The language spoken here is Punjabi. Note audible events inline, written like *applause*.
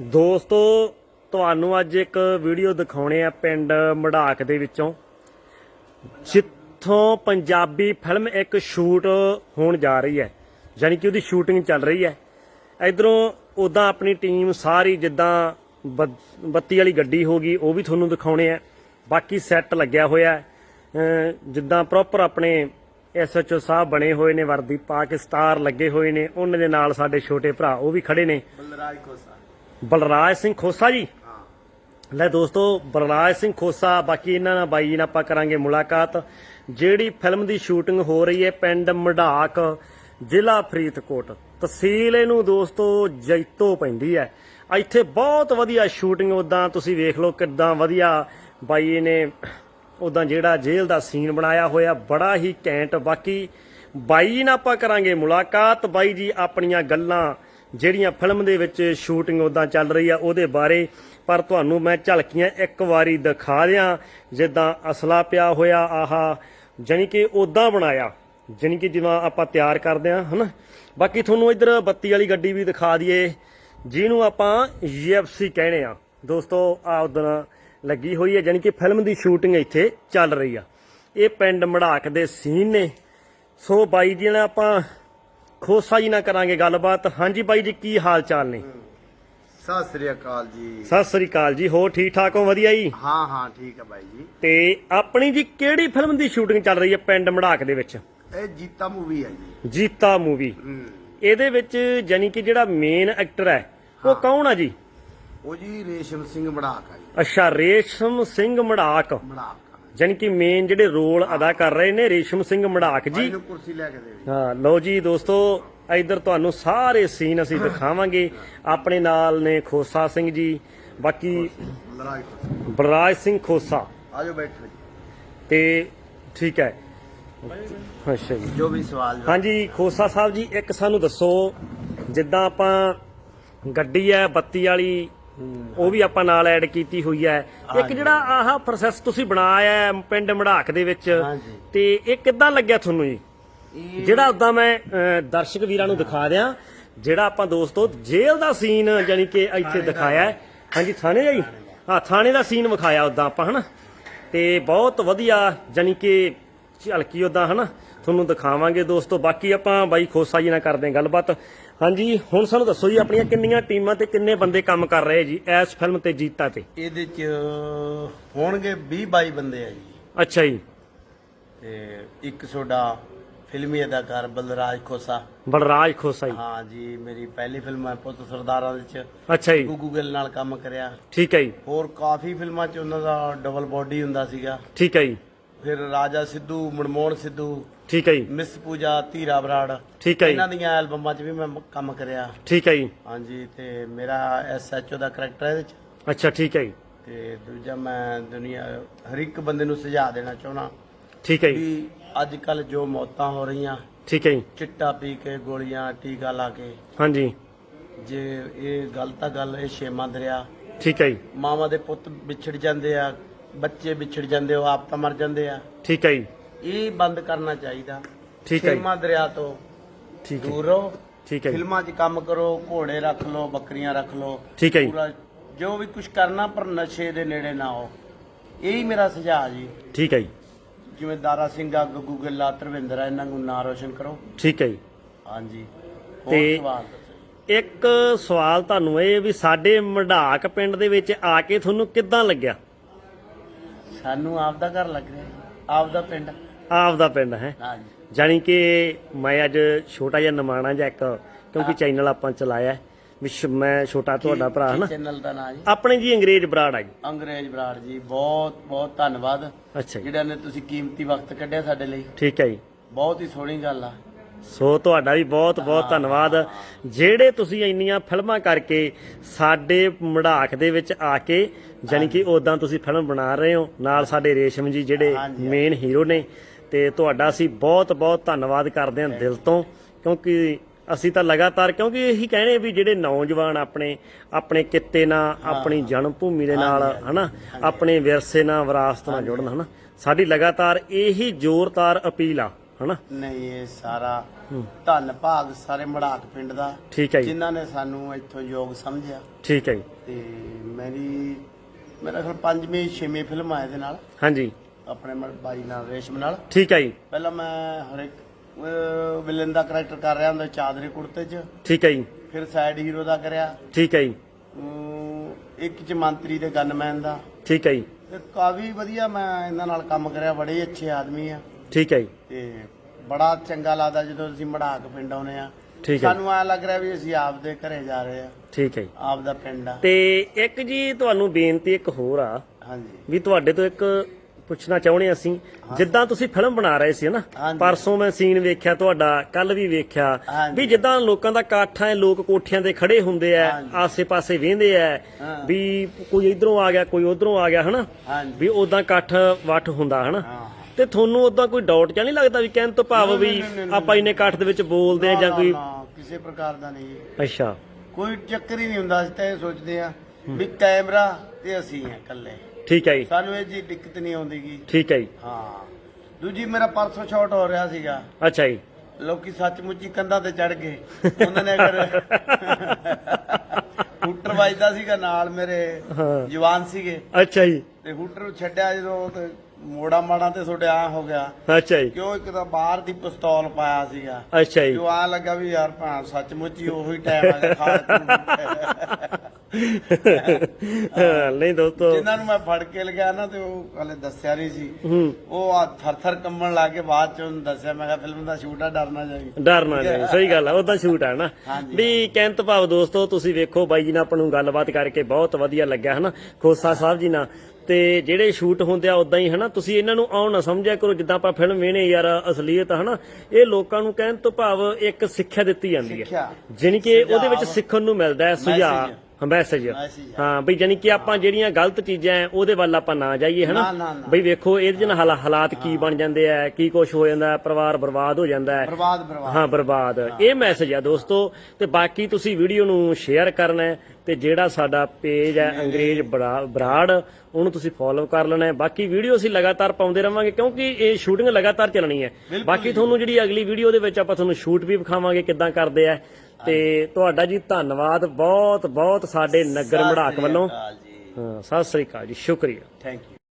ਦੋਸਤੋ, ਤੁਹਾਨੂੰ ਅੱਜ ਇੱਕ ਵੀਡੀਓ ਦਿਖਾਉਣੇ ਆ ਪਿੰਡ ਮੜਾਕ ਦੇ ਵਿੱਚੋਂ, ਜਿੱਥੋਂ ਪੰਜਾਬੀ ਫਿਲਮ ਇੱਕ ਸ਼ੂਟ ਹੋਣ ਜਾ ਰਹੀ ਹੈ। ਯਾਨੀ ਕਿ ਉਹਦੀ ਸ਼ੂਟਿੰਗ ਚੱਲ ਰਹੀ ਹੈ। ਇਧਰੋਂ ਉਦਾਂ ਆਪਣੀ ਟੀਮ ਸਾਰੀ ਜਿੱਦਾਂ ਬ- ਬੱਤੀ ਵਾਲੀ ਗੱਡੀ ਹੋ ਗਈ, ਉਹ ਵੀ ਤੁਹਾਨੂੰ ਦਿਖਾਉਣੇ ਆ। ਬਾਕੀ ਸੈੱਟ ਲੱਗਿਆ ਹੋਇਆ ਜਿੱਦਾਂ ਪ੍ਰੋਪਰ ਆਪਣੇ ਐਸਐਚਓ ਸਾਹਿਬ ਬਣੇ ਹੋਏ ਨੇ, ਵਰਦੀ ਪਾ ਕੇ ਸਟਾਰ ਲੱਗੇ ਹੋਏ ਨੇ, ਉਹਨਾਂ ਦੇ ਨਾਲ ਸਾਡੇ ਛੋਟੇ ਭਰਾ ਉਹ ਵੀ ਖੜੇ ਨੇ। ਬਲਰਾਜ ਕੋਸਾ ਬਲਰਾਜ ਸਿੰਘ ਖੋਸਾ ਜੀ। ਲੈ ਦੋਸਤੋ, ਬਲਰਾਜ ਸਿੰਘ ਖੋਸਾ, ਬਾਕੀ ਇਹਨਾਂ ਨਾਲ ਬਾਈ ਜੀ ਨਾਲ ਆਪਾਂ ਕਰਾਂਗੇ ਮੁਲਾਕਾਤ। ਜਿਹੜੀ ਫਿਲਮ ਦੀ ਸ਼ੂਟਿੰਗ ਹੋ ਰਹੀ ਹੈ ਪਿੰਡ ਮਢਾਕ, ਜ਼ਿਲ੍ਹਾ ਫਰੀਦਕੋਟ। ਤਹਿਸੀਲ ਇਹਨੂੰ ਦੋਸਤੋ ਜੈਤੋ ਪੈਂਦੀ ਹੈ। ਇੱਥੇ ਬਹੁਤ ਵਧੀਆ ਸ਼ੂਟਿੰਗ ਉਦਾਂ ਤੁਸੀਂ ਵੇਖ ਲਓ ਕਿੱਦਾਂ ਵਧੀਆ ਬਾਈ ਨੇ ਉਦਾਂ ਜਿਹੜਾ ਜੇਲ੍ਹ ਦਾ ਸੀਨ ਬਣਾਇਆ ਹੋਇਆ, ਬੜਾ ਹੀ ਕੈਂਟ ਬਾਕੀ ਬਾਈ ਨਾਲ ਆਪਾਂ ਕਰਾਂਗੇ ਮੁਲਾਕਾਤ। ਬਾਈ ਜੀ ਆਪਣੀਆਂ ਗੱਲਾਂ ਜਿਹੜੀਆਂ ਫਿਲਮ ਦੇ ਵਿੱਚ ਸ਼ੂਟਿੰਗ ਉਦਾਂ ਚੱਲ ਰਹੀ ਆ ਉਹਦੇ ਬਾਰੇ, ਪਰ ਤੁਹਾਨੂੰ ਮੈਂ ਝਲਕੀਆਂ ਇੱਕ ਵਾਰੀ ਦਿਖਾ ਦਿਆਂ, ਜਿੱਦਾਂ ਅਸਲਾ ਪਿਆ ਹੋਇਆ ਆਹਾ, ਜਾਣੀ ਕਿ ਉਦਾਂ ਬਣਾਇਆ, ਜਾਣੀ ਕਿ ਜਿਵੇਂ ਆਪਾਂ ਤਿਆਰ ਕਰਦੇ ਆ ਹਨਾ? ਬਾਕੀ ਤੁਹਾਨੂੰ ਇੱਧਰ ਬੱਤੀ ਵਾਲੀ ਗੱਡੀ ਵੀ ਦਿਖਾ ਦਈਏ, ਜਿਹਨੂੰ ਆਪਾਂ UFC ਕਹਿੰਦੇ ਆ ਦੋਸਤੋ ਆ ਉਦੋਂ ਲੱਗੀ ਹੋਈ ਹੈ, ਜਾਣੀ ਕਿ ਫਿਲਮ ਦੀ ਸ਼ੂਟਿੰਗ ਇੱਥੇ ਚੱਲ ਰਹੀ ਆ। ਇਹ ਪਿੰਡ ਮੜਾਕ ਦੇ ਸੀਨ ਨੇ। ਸੋ ਬਾਈ ਜੀ ਨਾਲ ਆਪਾਂ ਖੋਸਾ ਜੀ ਨਾਲ ਕਰਾਂਗੇ ਗੱਲਬਾਤ। ਹਾਂਜੀ ਬਾਈ ਜੀ ਕੀ ਹਾਲ ਚਾਲ ਨੇ? ਸਤਿ ਸ੍ਰੀ ਅਕਾਲ ਜੀ। ਸਤਿ ਸ੍ਰੀ ਅਕਾਲ ਜੀ ਹੋ ਠੀਕ ਠਾਕ ਹੋ? ਵਧੀਆ ਜੀ? ਹਾਂ ਹਾਂ ਠੀਕ ਹੈ ਬਾਈ ਜੀ। ਤੇ ਆਪਣੀ ਜੀ ਕਿਹੜੀ ਫਿਲਮ ਦੀ ਸ਼ੂਟਿੰਗ ਚੱਲ ਰਹੀ ਹੈ ਪਿੰਡ ਮੜਾਕ ਦੇ ਵਿੱਚ? ਇਹ ਜੀਤਾ ਮੂਵੀ ਹੈ ਜੀ। ਜੀਤਾ ਮੂਵੀ। ਇਹਦੇ ਵਿੱਚ ਜਾਨੀ ਕਿ ਜਿਹੜਾ ਮੇਨ ਐਕਟਰ ਹੈ ਉਹ ਕੌਣ ਆ ਜੀ? ਉਹ ਜੀ ਰੇਸ਼ਮ ਸਿੰਘ ਮੜਾਕ ਆ ਜੀ। ਅੱਛਾ ਰੇਸ਼ਮ ਸਿੰਘ ਮੜਾਕ। ਮੜਾਕ। ਜਾਨੀ ਕਿ ਮੇਨ ਜਿਹੜੇ ਰੋਲ ਅਦਾ ਕਰ ਰਹੇ ਨੇ ਰੇਸ਼ਮ ਸਿੰਘ ਮੜਾਕ ਜੀ। ਨੂੰ ਕੁਰਸੀ ਲੈ ਕੇ ਦੇ ਜੀ ਹਾਂ ਲਓ ਜੀ ਦੋਸਤੋ ਇਧਰ ਤੁਹਾਨੂੰ ਸਾਰੇ ਸੀਨ ਅਸੀਂ ਦਿਖਾਵਾਂਗੇ। ਆਪਣੇ ਨਾਲ ਨੇ ਖੋਸਾ ਸਿੰਘ ਜੀ ਬਾਕੀ ਬਲਰਾਜ ਸਿੰਘ ਖੋਸਾ। ਆਜੋ ਬੈਠੋ ਜੀ। ਤੇ ਠੀਕ ਹੈ। ਅੱਛਾ ਜੀ। ਜੋ ਵੀ ਸਵਾਲ ਹਾਂਜੀ ਖੋਸਾ ਸਾਹਿਬ ਜੀ ਇੱਕ ਸਾਨੂੰ ਦੱਸੋ ਜਿੱਦਾਂ ਆਪਾਂ ਗੱਡੀ ਹੈ ਬੱਤੀ ਵਾਲੀ ਉਹ ਵੀ ਆਪਾਂ ਨਾਲ ਐਡ ਕੀਤੀ ਹੋਈ ਹੈ। ਇੱਕ ਜਿਹੜਾ ਆਹ ਪ੍ਰੋਸੈਸ ਤੁਸੀਂ ਬਣਾਇਆ ਹੈ ਪਿੰਡ ਮੜਾਕ ਦੇ ਵਿੱਚ। ਤੇ ਇਹ ਕਿੱਦਾਂ ਲੱਗਿਆ ਤੁਹਾਨੂੰ ਜੀ? ਜਿਹੜਾ ਉਦਾਂ ਮੈਂ ਦਰਸ਼ਕ ਵੀਰਾਂ ਨੂੰ ਦਿਖਾ ਦਿਆਂ ਜਿਹੜਾ ਆਪਾਂ ਦੋਸਤੋ ਜੇਲ੍ਹ ਦਾ ਸੀਨ ਯਾਨੀ ਕਿ ਇੱਥੇ ਦਿਖਾਇਆ ਹਾਂਜੀ ਥਾਣੇ ਦਾ ਜੀ ਹਾਂ ਥਾਣੇ ਦਾ ਸੀਨ ਵਿਖਾਇਆ ਉਦਾਂ ਆਪਾਂ ਹਨਾ? ਤੇ ਬਹੁਤ ਵਧੀਆ ਯਾਨੀ ਕਿ ਝਲਕੀ ਉਦਾਂ ਹਨਾ? ਤੁਹਾਨੂੰ ਦਿਖਾਵਾਂਗੇ ਦੋਸਤੋ। ਬਾਕੀ ਆਪਾਂ ਬਾਈ ਖੋਸਾ ਜੀ ਨਾਲ ਕਰਦੇ ਹਾਂ ਗੱਲਬਾਤ। ਹਾਂਜੀ ਹੁਣ ਸਾਨੂੰ ਦੱਸੋ ਜੀ ਆਪਣੀਆਂ ਕਿੰਨੀਆਂ ਟੀਮਾਂ ਤੇ ਕਿੰਨੇ ਬੰਦੇ ਕੰਮ ਕਰ ਰਹੇ ਜੀ ਇਸ ਫਿਲਮ ਤੇ ਜੀਤਾ ਤੇ? ਇਹਦੇ ਚ ਹੋਣਗੇ 20 22 ਬੰਦੇ ਆ ਜੀ। ਅੱਛਾ ਜੀ। ਤੇ ਇੱਕ ਤੁਹਾਡਾ ਫਿਲਮੀ ਅਦਾਕਾਰ ਬਲਰਾਜ ਖੋਸਾ। ਬਲਰਾਜ ਖੋਸਾ ਜੀ। ਹਾਂ ਜੀ ਮੇਰੀ ਪਹਿਲੀ ਫਿਲਮ ਹੈ ਪੁੱਤ ਸਰਦਾਰਾਂ ਦੇ ਚ ਅੱਛਾ ਜੀ। ਗੁੱਗੂ ਗਿੱਲ ਨਾਲ ਕੰਮ ਕਰਿਆ। ਠੀਕ ਹੈ ਜੀ। ਹੋਰ ਕਾਫੀ ਫਿਲਮਾਂ 'ਚ ਉਹਨਾਂ ਦਾ ਡਬਲ ਬੋਡੀ ਹੁੰਦਾ ਸੀਗਾ। ਠੀਕ ਹੈ ਜੀ। ਫਿਰ ਰਾਜਾ ਸਿੱਧੂ ਮਨਮੋਹਨ ਸਿੱਧੂ ਠੀਕ ਹੈ ਜੀ। ਮਿਸ ਪੂਜਾ ਧੀਰਾ ਬਰਾੜ ਠੀਕ ਹੈ ਜੀ। ਇਹਨਾਂ ਦੀਆਂ ਐਲਬਮਾਂ 'ਚ ਵੀ ਮੈਂ ਕੰਮ ਕਰਿਆ। ਠੀਕ ਹੈ ਜੀ। ਹਾਂਜੀ ਤੇ ਮੇਰਾ ਐਸਐਚਓ ਦਾ ਕਰੈਕਟਰ ਇਹਦੇ 'ਚ। ਅੱਛਾ ਠੀਕ ਹੈ ਜੀ। ਤੇ ਦੂਜਾ ਮੈਂ ਦੁਨੀਆ ਹਰ ਇੱਕ ਬੰਦੇ ਨੂੰ ਸੁਝਾਅ ਦੇਣਾ ਚਾਹਣਾ ਠੀਕ ਹੈ ਜੀ। ਵੀ ਅੱਜ ਕੱਲ ਜੋ ਮੌਤਾਂ ਹੋ ਰਹੀਆਂ ਠੀਕ ਹੈ ਜੀ। ਚਿੱਟਾ ਪੀ ਕੇ ਗੋਲੀਆਂ ਟੀਕਾ ਲਾ ਕੇ। ਹਾਂਜੀ। ਜੇ ਇਹ ਗਲਤ ਗੱਲ ਇਹ ਛੇਮਾ ਦਰਿਆ। ਠੀਕ ਹੈ ਜੀ। ਮਾਵਾਂ ਦੇ ਪੁੱਤ ਵਿਛੜ ਜਾਂਦੇ ਆ ਬੱਚੇ ਵਿਛੜ ਜਾਂਦੇ ਉਹ ਆਪ ਤਾਂ ਮਰ ਜਾਂਦੇ ਆ। ਠੀਕ ਹੈ ਜੀ। ਇਹ ਬੰਦ ਕਰਨਾ ਚਾਹੀਦਾ। ਠੀਕ ਹੈ ਜੀ। ਫਿਲਮਾਂ ਦਰਿਆ ਤੋਂ ਠੀਕ ਹੈ ਦੂਰ ਰਹੋ। ਠੀਕ ਹੈ ਜੀ। ਫਿਲਮਾਂ 'ਚ ਕੰਮ ਕਰੋ ਘੋੜੇ ਰੱਖ ਲਓ ਬੱਕਰੀਆਂ ਰੱਖ ਲਓ। ਠੀਕ ਹੈ ਜੀ। ਪੂਰਾ ਜੋ ਵੀ ਕੁਝ ਕਰਨਾ ਪਰ ਨਸ਼ੇ ਦੇ ਨੇੜੇ ਨਾ ਹੋ ਇਹੀ ਮੇਰਾ ਸੁਝਾਅ ਜੀ। ਠੀਕ ਹੈ ਜੀ। ਜਿਵੇਂ ਦਾਰਾ ਸਿੰਘ ਆ ਗੱਗੂ ਗਿੱਲਾ ਧਰਵਿੰਦਰ ਆ ਇਹਨਾਂ ਨੂੰ ਨਾਂ ਰੋਸ਼ਨ ਕਰੋ। ਠੀਕ ਹੈ ਜੀ। ਹਾਂਜੀ। ਹੋਰ ਤੇ- ਸਵਾਲ ਦੱਸੋ ਜੀ। ਇੱਕ ਸਵਾਲ ਤੁਹਾਨੂੰ ਇਹ ਵੀ ਸਾਡੇ ਮਢਾਕ ਪਿੰਡ ਦੇ ਵਿੱਚ ਆ ਕੇ ਤੁਹਾਨੂੰ ਕਿੱਦਾਂ ਲੱਗਿਆ? ਸਾਨੂੰ ਆਪਦਾ ਘਰ ਲੱਗ ਰਿਹਾ ਜੀ, ਆਪਦਾ ਪਿੰਡ। ਆਪ ਦਾ ਪਿੰਡ ਹੈ। ਹਾਂਜੀ। ਜਾਣੀ ਕਿ ਮੈਂ ਅੱਜ ਛੋਟਾ ਜਿਹਾ ਨਿਮਾਣਾ ਜਿਹਾ ਇੱਕ ਕਿਉਂਕਿ ਚੈਨਲ ਆਪਾਂ ਚਲਾਇਆ ਹੈ, ਵੀ ਸ਼- ਮੈਂ ਛੋਟਾ ਤੁਹਾਡਾ ਭਰਾ ਹਨਾ? ਚੈਨਲ ਦਾ ਨਾਂ ਜੀ। ਆਪਣੇ ਜੀ ਅੰਗਰੇਜ਼ ਬਰਾੜ ਆ ਜੀ। ਅੰਗਰੇਜ਼ ਬਰਾੜ ਜੀ ਬਹੁਤ ਬਹੁਤ ਧੰਨਵਾਦ। ਅੱਛਾ ਜੀ। ਜਿਹੜਾ ਨੇ ਤੁਸੀਂ ਕੀਮਤੀ ਵਕਤ ਕੱਢਿਆ ਸਾਡੇ ਲਈ। ਠੀਕ ਹੈ ਜੀ। ਬਹੁਤ ਹੀ ਸੋਹਣੀ ਗੱਲ ਆ। ਸੋ ਤੁਹਾਡਾ ਵੀ ਬਹੁਤ ਬਹੁਤ ਧੰਨਵਾਦ। ਜਿਹੜੇ ਤੁਸੀਂ ਇੰਨੀਆਂ ਫਿਲਮਾਂ ਕਰਕੇ ਸਾਡੇ ਮੜਾਕ ਦੇ ਵਿੱਚ ਆ ਕੇ ਜਾਨੀ ਕਿ ਉਦਾਂ ਤੁਸੀਂ ਫਿਲਮ ਬਣਾ ਰਹੇ ਹੋ ਨਾਲ ਸਾਡੇ ਰੇਸ਼ਮ ਜੀ ਜਿਹੜੇ। ਮੇਨ ਹੀਰੋ ਨੇ ਤੇ ਤੁਹਾਡਾ ਅਸੀਂ ਬਹੁਤ ਬਹੁਤ ਧੰਨਵਾਦ ਕਰਦੇ ਹਾਂ ਦਿਲ ਤੋਂ ਕਿਉਂਕਿ ਅਸੀਂ ਤਾਂ ਲਗਾਤਾਰ ਕਿਉਂਕਿ ਇਹੀ ਕਹਿੰਦੇ ਵੀ ਜਿਹੜੇ ਨੌਜਵਾਨ ਆਪਣੇ ਆਪਣੇ ਕਿੱਤੇ ਨਾਲ ਆਪਣੀ ਜਨਮ ਭੂਮੀ ਦੇ ਨਾਲ ਹਨਾ ਆਪਣੇ ਵਿਰਸੇ ਨਾਲ ਵਿਰਾਸਤ ਨਾਲ ਜੁੜਨ ਹਨਾ। ਸਾਡੀ ਲਗਾਤਾਰ ਇਹੀ ਜ਼ੋਰਦਾਰ ਅਪੀਲ ਆ। ਹਨਾ? ਨਹੀਂ ਇਹ ਸਾਰਾ ਧੰਨ ਭਾਗ ਸਾਰੇ ਮੜਾਕ ਪਿੰਡ ਦਾ ਠੀਕ ਹੈ ਜੀ। ਜਿਨ੍ਹਾਂ ਨੇ ਸਾਨੂੰ ਇੱਥੋਂ ਯੋਗ ਸਮਝਿਆ। ਠੀਕ ਹੈ ਜੀ। ਤੇ ਮੇਰੀ ਮੇਰਾ ਖਿਆਲ ਪੰਜਵੀਂ ਛੇਵੀਂ ਫਿਲਮ ਆ ਇਹਦੇ ਨਾਲ। ਹਾਂਜੀ। ਆਪਣੇ ਮ- ਬਾਈ ਨਾਲ ਰੇਸ਼ਮ ਨਾਲ। ਠੀਕ ਹੈ ਜੀ। ਪਹਿਲਾਂ ਮੈਂ ਹਰ ਇੱਕ ਵਿਲਨ ਦਾ ਕਰੈਕਟਰ ਕਰ ਰਿਹਾ ਹੁੰਦਾ ਚਾਦਰੇ ਕੁੜਤੇ 'ਚ। ਠੀਕ ਹੈ ਜੀ। ਫਿਰ ਸਾਈਡ ਹੀਰੋ ਦਾ ਕਰਿਆ। ਠੀਕ ਹੈ ਜੀ। ਇੱਕ 'ਚ ਮੰਤਰੀ ਤੇ ਗਨਮੈਨ ਦਾ। ਠੀਕ ਹੈ ਜੀ। ਤੇ ਕਾਫੀ ਵਧੀਆ ਮੈਂ ਇਹਨਾਂ ਨਾਲ ਕੰਮ ਕਰਿਆ ਬੜੇ ਅੱਛੇ ਆਦਮੀ ਆ। ਠੀਕ ਹੈ ਜੀ। ਤੇ ਬੜਾ ਚੰਗਾ ਲੱਗਦਾ ਜਦੋਂ ਅਸੀਂ ਮੜਾਕ ਪਿੰਡ ਆਉਨੇ ਆ ਠੀਕ ਹੈ। ਸਾਨੂੰ ਐ ਲੱਗ ਰਿਹਾ ਵੀ ਅਸੀਂ ਆਪਦੇ ਘਰੇ ਜਾ ਰਹੇ ਆ ਠੀਕ ਹੈ ਜੀ। ਆਪਦਾ ਪਿੰਡ ਆ। ਤੇ ਇੱਕ ਜੀ ਤੁਹਾਨੂੰ ਬੇਨਤੀ ਇੱਕ ਹੋਰ ਆ ਹਾਂਜੀ। ਵੀ ਤੁਹਾਡੇ ਤੋਂ ਇੱਕ ਪੁੱਛਣਾ ਚਾਹੁੰਦੇ ਅਸੀਂ। ਜਿੱਦਾਂ ਤੁਸੀਂ ਫਿਲਮ ਬਣਾ ਰਹੇ ਸੀ ਨਾ। ਪਰਸੋਂ ਮੈਂ ਸੀਨ ਵੇਖਿਆ ਤੁਹਾਡਾ ਕੱਲ ਵੀ ਵੇਖਿਆ। ਵੀ ਜਿੱਦਾਂ ਲੋਕਾਂ ਦਾ ਇਕੱਠ ਹੈ ਲੋਕ ਕੋਠਿਆਂ ਤੇ ਖੜੇ ਹੁੰਦੇ ਆ। ਆਸੇ-ਪਾਸੇ ਵੇਂਦੇ ਆ। ਵੀ ਕੋਈ ਇਧਰੋਂ ਆ ਗਿਆ ਕੋਈ ਉਧਰੋਂ ਆ ਗਿਆ ਹਨਾ ਵੀ ਉਦਾਂ ਇਕੱਠ ਵੱਠ ਹੁੰਦਾ ਹਨਾ ਤੇ ਤੁਹਾਨੂੰ ਉਦਾਂ ਕੋਈ ਡਾਊਟ ਜਾਂ ਨਹੀਂ ਲੱਗਦਾ ਵੀ ਕਹਿਣ ਤੋਂ ਭਾਵ ਨਹੀਂ, ਵੀ ਨਹੀਂ, ਨਹੀਂ, ਨਹੀਂ, ਆਪਾਂ ਇੰਨੇ ਇਕੱਠ ਦੇ ਵਿੱਚ ਬੋਲਦੇ ਆ ਜਾਂ ਨਾ, ਕੋਈ ਨਾ, ਕਿਸੇ ਪ੍ਰਕਾਰ ਦਾ ਨਹੀਂ। ਅੱਛਾ। ਕੋਈ ਚੱਕਰ ਹੀ ਨਹੀਂ ਹੁੰਦਾ ਅਸੀਂ ਤਾਂ ਇਹ ਸੋਚਦੇ ਆ ਵੀ ਕੈਮਰਾ ਤੇ ਅਸੀਂ ਆ ਇਕੱਲੇ। ਠੀਕ ਹੈ ਜੀ। ਸਾਨੂੰ ਇਹ ਜੀ ਦਿੱਕਤ ਨਹੀਂ ਆਉਂਦੀਗੀ ਠੀਕ ਹੈ ਜੀ। ਹਾਂ। ਦੂਜੀ ਮੇਰਾ ਪਰਸੋਂ ਸ਼ਾਟ ਹੋ ਰਿਹਾ ਸੀਗਾ। ਅੱਛਾ ਜੀ। ਲੋਕੀ ਸੱਚਮੁੱਚ ਹੀ ਕੰਧਾਂ ਤੇ ਚੜ ਗਏ। ਉਹਨਾਂ ਨੇ ਅਗਰ *laughs* ਹੂਟਰ ਵੱਜਦਾ ਸੀਗਾ ਨਾਲ ਮੇਰੇ ਹਾਂ। ਜਵਾਨ ਸੀਗੇ। ਅੱਛਾ ਜੀ। ਤੇ ਹੂਟਰ ਨੂੰ ਛੱਡਿਆ ਜਦੋਂ ਤੇ ਮੋੜਾ ਮਾੜਾ ਤੇ ਤੁਹਾਡੇ ਆ ਹੋ ਗਿਆ। ਅੱਛਾ ਜੀ। ਕਿਉਂ ਇੱਕ ਤਾਂ ਬਾਹਰ ਦੀ ਪਿਸਤੌਲ ਪਾਇਆ ਸੀਗਾ। ਅੱਛਾ ਜੀ। ਜੋ ਆ ਲੱਗਾ ਵੀ ਯਾਰ ਭਾਂ ਸੱਚਮੁੱਚ ਹੀ ਉਹੀ ਟਾਈਮ ਆ ਗਿਆ ਖਾ ਹਾਂ, ਨਹੀਂ ਦੋਸਤੋ। ਜਿਨ੍ਹਾਂ ਨੂੰ ਮੈਂ ਫੜ ਕੇ ਲਗਿਆ ਨਾ ਤੇ ਉਹ ਹਲੇ ਦੱਸਿਆ ਨਹੀਂ ਸੀ। ਉਹ ਆ ਥਰ ਥਰ ਕੰਬਣ ਲੱਗ ਕੇ ਬਾਅਦ ਚ ਉਹਨੂੰ ਦੱਸਿਆ ਮੈਂ ਕਿਹਾ ਫਿਲਮ ਦਾ ਸ਼ੂਟ ਆ ਡਰਨਾ ਜਾਈ। ਡਰਨਾ ਨਹੀਂ ਸਹੀ ਗੱਲ ਆ ਉਦਾਂ ਸ਼ੂਟ ਆ ਨਾ। ਵੀ ਕਹਿਣ ਤੋਂ ਭਾਵ ਦੋਸਤੋ ਤੁਸੀਂ ਵੇਖੋ ਬਾਈ ਜੀ ਨਾਲ ਆਪਾਂ ਨੂੰ ਗੱਲਬਾਤ ਕਰਕੇ ਬਹੁਤ ਵਧੀਆ ਲੱਗਿਆ ਹਨਾ? ਖੋਸਾ ਸਾਹਿਬ ਜੀ ਨਾਲ। ਤੇ ਜਿਹੜੇ ਸ਼ੂਟ ਹੁੰਦੇ ਆ ਉਦਾਂ ਹੀ ਹਨਾ? ਤੁਸੀਂ ਇਹਨਾਂ ਨੂੰ ਆਉਂ ਨਾ ਸਮਝਿਆ ਕਰੋ ਜਿੱਦਾਂ ਆਪਾਂ ਫਿਲਮ ਵੇਣੇ ਯਾਰ ਅਸਲੀਅਤ ਹਨਾ? ਇਹ ਲੋਕਾਂ ਨੂੰ ਕਹਿਣ ਤੋਂ ਭਾਵ ਇੱਕ ਸਿੱਖਿਆ ਦਿੱਤੀ ਜਾਂਦੀ ਹੈ। ਸਿੱਖਿਆ। ਜਾਣੀ ਕਿ ਉਹਦੇ ਵਿੱਚ। ਸਿੱਖਣ ਨੂੰ ਮਿਲਦਾ ਹੈ ਸੁਝਾਅ। Message Message। ਹਾਂ ਬਈ ਜਾਨੀ ਕਿ ਆਪਾਂ ਜਿਹੜੀਆਂ ਗਲਤ ਚੀਜ਼ਾਂ ਐ ਉਹਦੇ ਵੱਲ ਆਪਾਂ ਨਾ ਜਾਈਏ ਹਨਾ? ਨਾ, ਨਾ, ਨਾ। ਬਈ ਵੇਖੋ ਇਹਦੇ ਜਨ ਹਾਲਾਤ ਕੀ ਬਣ ਜਾਂਦੇ ਆ ਕੀ ਕੁਝ ਹੋ ਜਾਂਦਾ ਹੈ, ਪਰਿਵਾਰ ਬਰਬਾਦ ਹੋ ਜਾਂਦਾ ਹੈ ਬਰਬਾਦ ਬਰਬਾਦ। ਹਾਂ ਬਰਬਾਦ। ਇਹ ਮੈਸੇਜ ਆ ਦੋਸਤੋ ਤੇ ਬਾਕੀ ਤੁਸੀਂ ਵੀਡੀਓ ਨੂੰ ਸ਼ੇਅਰ ਕਰਨਾ ਹੈ ਤੇ ਜਿਹੜਾ ਸਾਡਾ ਪੇਜ ਹੈ ਅੰਗਰੇਜ਼ ਬਰਾ- ਬਰਾੜ ਉਹਨੂੰ ਤੁਸੀਂ ਫੋਲੋ ਕਰ ਲੈਣਾ ਹੈ ਬਾਕੀ ਵੀਡੀਓ ਅਸੀਂ ਲਗਾਤਾਰ ਪਾਉਂਦੇ ਰਵਾਂਗੇ ਕਿਉਂਕਿ ਇਹ ਸ਼ੂਟਿੰਗ ਲਗਾਤਾਰ ਚੱਲਣੀ ਹੈ ਬਾਕੀ ਤੁਹਾਨੂੰ ਜਿਹੜੀ ਅਗਲੀ ਵੀਡੀਓ ਦੇ ਵਿੱਚ ਆਪਾਂ ਤੁਹਾਨੂੰ ਸ਼ੂਟ ਵੀ ਵਿਖਾਵਾਂਗੇ ਕਿੱਦਾਂ ਕਰਦੇ ਆ ਤੇ ਤੁਹਾਡਾ ਜੀ ਧੰਨਵਾਦ ਬਹੁਤ ਬਹੁਤ ਸਾਡੇ ਨਗਰ ਮੜਾਕ ਵੱਲੋਂ। ਹਾਂ, ਸਤਿ ਸ੍ਰੀ ਅਕਾਲ ਜੀ ਸ਼ੁਕਰੀਆ। Thank you